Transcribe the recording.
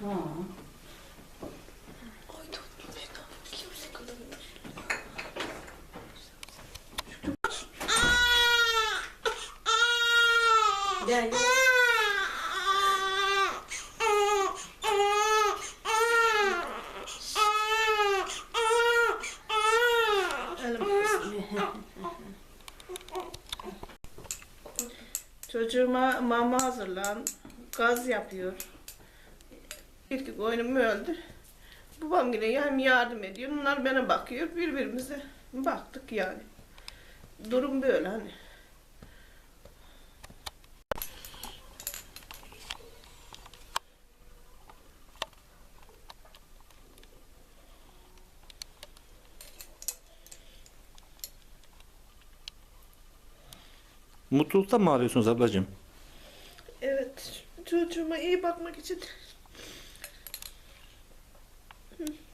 Ha. Ay tatlım Seda. Kimse kadar Gel. Çocuğuma mama hazırlan. Gaz yapıyor. İlk oyunum öldü. Babam yine hem yardım ediyor. Bunlar bana bakıyor. Birbirimize baktık yani. Durum böyle hani. Mutluluktan mı ağlıyorsunuz ablacığım? Evet. Çocuğuma iyi bakmak için. Hmm.